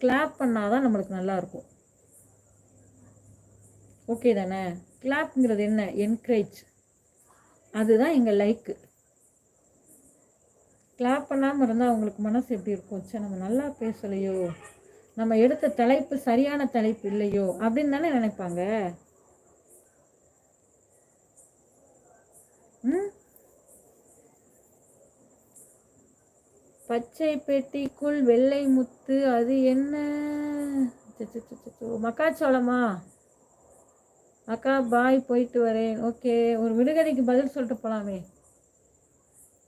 Clap பண்ணால் தான் நம்மளுக்கு நல்லாயிருக்கும். ஓகே தானே? கிளாப்ங்கிறது என்ன? என்கரேஜ் அதுதான் எங்கள் லைக்கு கிளாப் பண்ணாமல் இருந்தால் அவங்களுக்கு மனசு எப்படி இருக்கும்? சார் நம்ம நல்லா பேசலையோ? நம்ம எடுத்த தலைப்பு சரியான தலைப்பு இல்லையோ? அப்படின்னு தானே நினைப்பாங்க. ம்? பச்சை பெட்டிக்குள் வெள்ளை முத்து அது என்ன? மக்காச்சோளமா? அக்கா பாய் போயிட்டு வரேன். ஓகே ஒரு விடுகதைக்கு பதில் சொல்லிட்டு போகலாமே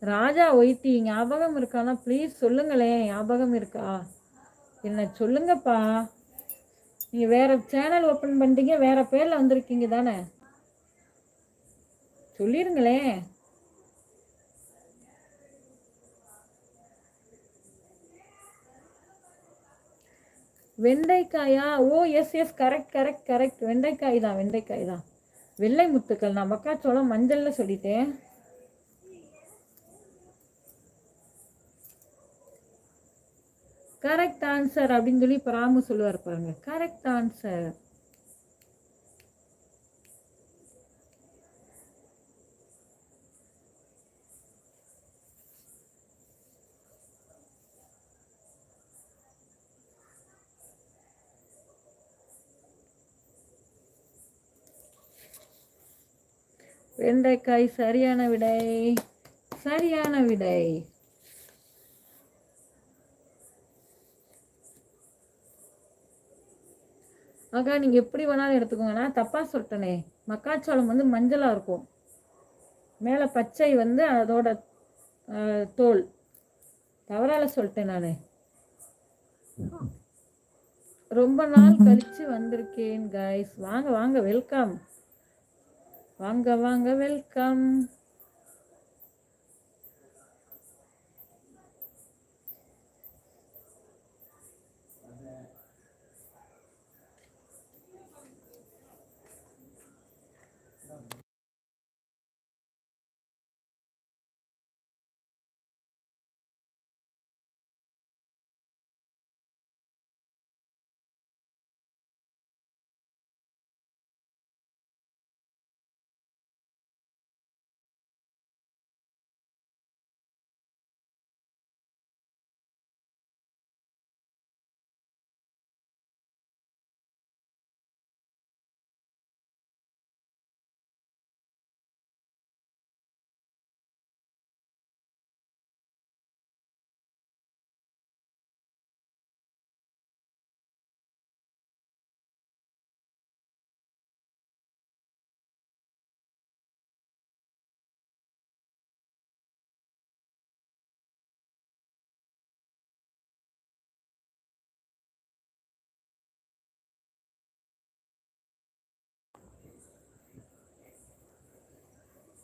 ராஜா ஒய்த்தி ஞாபகம் இருக்கானா? ப்ளீஸ் சொல்லுங்களேன் ஞாபகம் இருக்கா? என்ன சொல்லுங்கப்பா. நீங்கள் வேறு சேனல் ஓப்பன் பண்ணிட்டீங்க வேறு பேரில் வந்திருக்கீங்க தானே. சொல்லிடுங்களேன் வெண்டைக்காயா? ஓ yes yes correct correct correct வெண்டைக்காய் தான் வெண்டைக்காய் தான். வெள்ளை முத்துக்கள் நான் மக்காச்சோளம் மஞ்சள்ல சொல்லிட்டேன். கரெக்ட் ஆன்சர் அப்படின்னு சொல்லி இப்போ ராமு சொல்லுவார் பாருங்க. கரெக்ட் ஆன்சர் வெண்டைக்காய் சரியான விடை. சரியான விடை. ஆகா நீங்க எப்படி வேணாலும் எடுத்துக்கோங்க. நான் தப்பா சொல்லிட்டேனே. மக்காச்சோளம் வந்து மஞ்சளா இருக்கும். மேல பச்சை வந்து அதோட அஹ், தோல். தவறால சொல்லிட்டேன் நான். ரொம்ப நாள் கழிச்சு வந்திருக்கேன் கைஸ் வாங்க வாங்க வெல்கம் வாங்க வாங்க வெல்கம்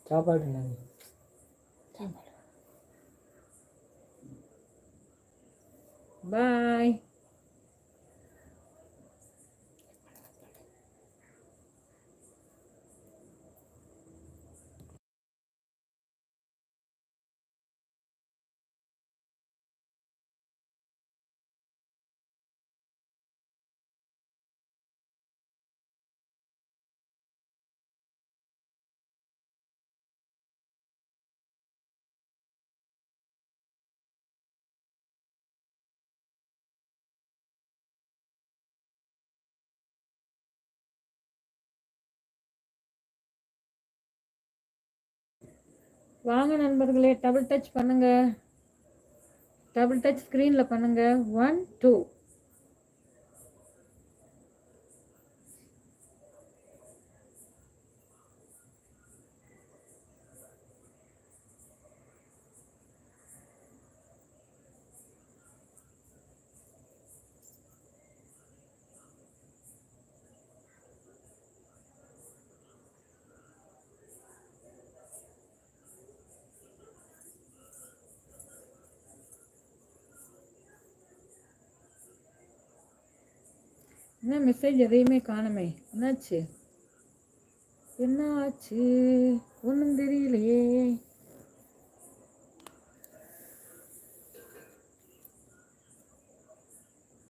சாப்பாடு என்னங்க பாய் வாங்க நண்பர்களே டபுள் டச் பண்ணுங்க. டபுள் டச் ஸ்க்ரீனில் பண்ணுங்க. ஒன் டூ என்ன மெசேஜ் எதையுமே காணுமே. என்னாச்சு? என்ன ஆச்சு ஒன்றும் தெரியலையே.